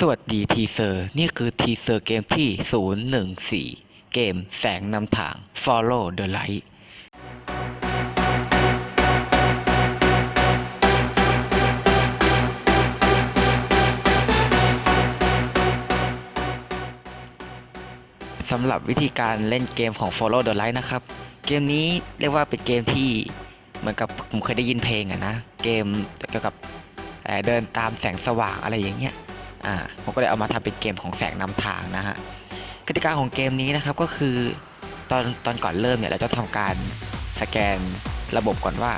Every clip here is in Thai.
สวัสดีทีเซอร์ นี่คือทีเซอร์เกมที่ 014 เกมแสงนำทาง Follow the Light สำหรับวิธีการเล่นเกมของ Follow the Light นะครับ เกมนี้เรียกว่าเป็นเกมที่เหมือนกับผมเคยได้ยินเพลงอะนะ เกมเกี่ยวกับเดินตามแสงสว่างอะไรอย่างเงี้ย อ่าผมก็เลยเอามาทำเป็นเกมของแสงนำทางนะฮะกติกาของเกมนี้นะครับก็คือตอนตอนก่อนเริ่มเนี่ยเราจะทำการสแกนระบบก่อนว่า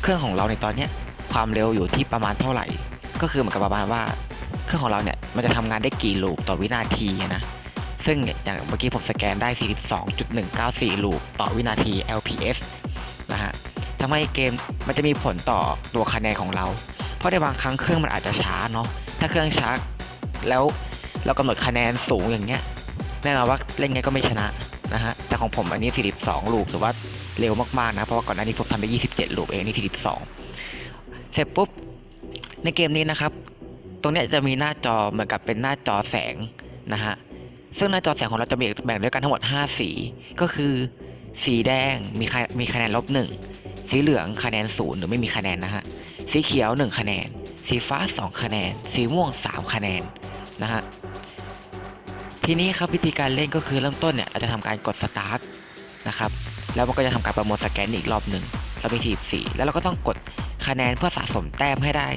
เครื่องของเราในตอนเนี้ยความเร็วอยู่ที่ประมาณเท่าไหร่ ก็คือเหมือนกับประมาณว่า เครื่องของเราเนี่ยมันจะทำงานได้กี่ลูปต่อวินาทีนะซึ่งอย่างเมื่อกี้ผมสแกนได้ 42.194 ลูปต่อวินาที LPS นะฮะทำให้เกมมันจะมีผลต่อตัวคะแนนของเรา เพราะในบางครั้งเครื่องมันอาจจะช้าเนาะ ถ้าเครื่องช้า แล้วเรากำหนดคะแนนสูงอย่างเงี้ยแน่นอนว่าเล่นไงก็ไม่ชนะนะฮะแต่ของผมอันนี้ 42 ลูปถือว่าเร็วมากๆนะ เพราะว่าก่อนหน้านี้ผมทำไป 27 ลูปเองนี่ 42 เสร็จปุ๊บ ในเกมนี้นะครับ ตรงนี้จะมีหน้าจอเหมือนกับเป็นหน้าจอแสงนะฮะซึ่งหน้าจอแสงของเราจะแบ่งแบ่งด้วยกันทั้งหมด 5 สี ก็คือ สีแดงมีคะมีคะแนนลบหนึ่งสีเหลืองคะแนนศูนย์หรือไม่มีคะแนนนะฮะสีเขียว 1 คะแนน สีฟ้า 2 คะแนน สีม่วง 3 คะแนน นะฮะทีนี้ครับวิธีการเล่นก็คือเริ่มต้นเนี่ยเราจะทำการกดสตาร์ทนะครับแล้วมันก็จะทำการประมวลสแกนอีกรอบหนึ่งเรามีทีสี่แล้วเราก็ต้องกดคะแนนเพื่อสะสมแต้มให้ได้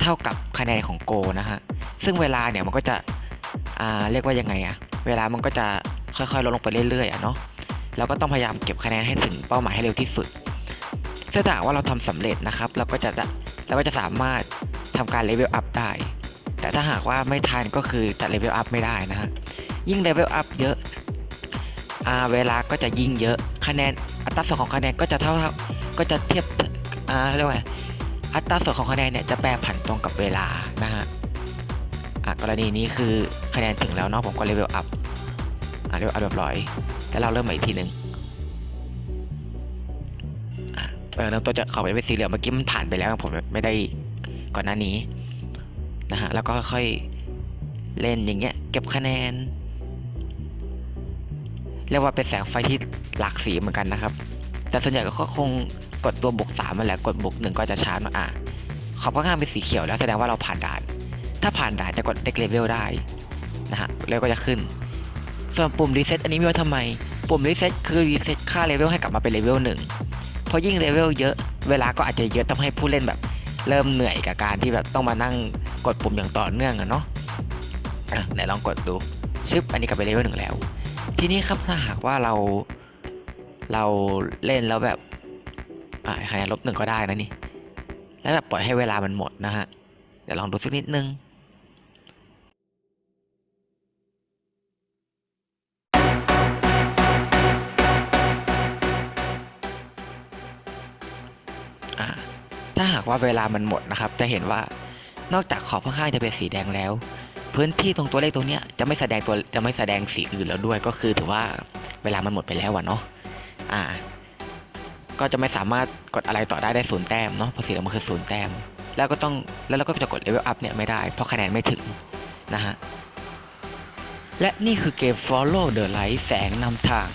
เท่ากับคะแนนของโกนะฮะซึ่งเวลาเนี่ยมันก็จะอ่าเรียกว่ายังไงอะเวลามันก็จะค่อยๆลดลงไปเรื่อยๆอะเนาะเราก็ต้องพยายามเก็บคะแนนให้ถึงเป้าหมายให้เร็วที่สุดถ้าหากว่าเราทำสำเร็จนะครับ เราก็จะเราก็จะสามารถทำการเลเวลอัพได้ แต่ถ้าหากว่าไม่ทันก็คือจะเลเวลอัพไม่ได้นะฮะยิ่งเลเวลอัพเยอะอ่าเวลาก็จะยิ่งเยอะคะแนนอัตราส่วนของคะแนนก็จะเท่าเท่าก็จะเทียบอ่าเรียกว่าอัตราส่วนของคะแนนเนี่ยจะแปรผันตรงกับเวลานะฮะอะกรณีนี้คือคะแนนถึงแล้วเนาะผมก็เลเวลอัพอะเลเวลอัพเรียบร้อยแล้วเราเริ่มใหม่อีกทีหนึ่งอะเออเริ่มต้นจะเข้าไปเป็นสีเหลืองเมื่อกี้มันผ่านไปแล้วผมไม่ได้ก่อนหน้านี้ นะฮะแล้วก็ค่อยเล่นอย่างเงี้ยเก็บคะแนนเรียกว่าเป็นแสงไฟที่หลากสีเหมือนกันนะครับ แต่ส่วนใหญ่ก็คงกดตัวบวกสามมาแหละกดบวกหนึ่งก็จะช้าหน่อยอะขอบข้างเป็นสีเขียวแล้วแสดงว่าเราผ่านด่าน ถ้าผ่านด่านจะกดเด็กเลเวลได้นะฮะเลเวก็จะขึ้น ส่วนปุ่มรีเซ็ตอันนี้มีไว้ทำไม ปุ่มรีเซ็ตคือรีเซ็ตค่าเลเวลให้กลับมาเป็นเลเวลหนึ่งเพราะยิ่งเลเวลเยอะ เวลาก็อาจจะเยอะทำให้ผู้เล่นแบบ เริ่มเหนื่อยกับการที่แบบต้องมานั่ง กดปุ่มอย่างต่อเนื่องอะเนาะไหนลองกดดูชึบอันนี้กลับไปเลเวลหนึ่งแล้ว ทีนี้ครับถ้าหากว่าเราเราเล่นแล้วแบบอ่าคะแนนลบหนึ่งก็ได้นะนี่ แล้วแบบปล่อยให้เวลามันหมดนะฮะ เดี๋ยวลองดูสักนิดนึงถ้าหากว่าเวลามันหมดนะครับ จะเห็นว่า นอกจากขอบข้างๆจะเป็นสีแดงแล้ว พื้นที่ตรงตัวเลขตรงนี้จะไม่แสดงตัวจะไม่แสดงสีอื่นแล้วด้วยก็คือถือว่าเวลามันหมดไปแล้วอะเนาะอ่า ก็จะไม่สามารถกดอะไรต่อได้ได้ศูนย์แต้มเนาะเพราะสีเหลืองมันคือศูนย์แต้ม แล้วก็ต้องแล้วเราก็จะกดเลเวลอัพเนี่ยไม่ได้เพราะคะแนนไม่ถึงนะฮะและนี่คือเกม Follow the Light แสงนำทาง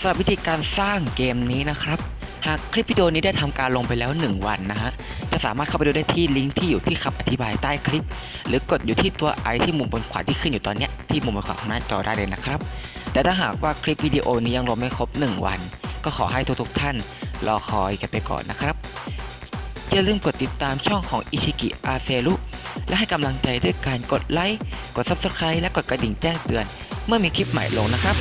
สำหรับวิธีการสร้างเกมนี้นะครับ หากคลิปวิดีโอนี้ได้ทำการลงไปแล้ว 1 วันนะฮะ จะสามารถเข้าไปดูได้ที่ลิงก์ที่อยู่ที่คำอธิบายใต้คลิป หรือกดอยู่ที่ตัวไอที่มุมบนขวาที่ขึ้นอยู่ตอนนี้ที่มุมบนขวาของหน้าจอได้เลยนะครับ แต่ถ้าหากว่าคลิปวิดีโอนี้ยังลงไม่ครบ 1 วัน ก็ขอให้ทุกๆท่านรอคอยกันไปก่อนนะครับ อย่าลืมกดติดตามช่องของอิชิกิอาเซรุและให้กำลังใจด้วยการกดไลค์ กด Subscribe และกดกระดิ่งแจ้งเตือน เมื่อมีคลิปใหม่ลงนะครับ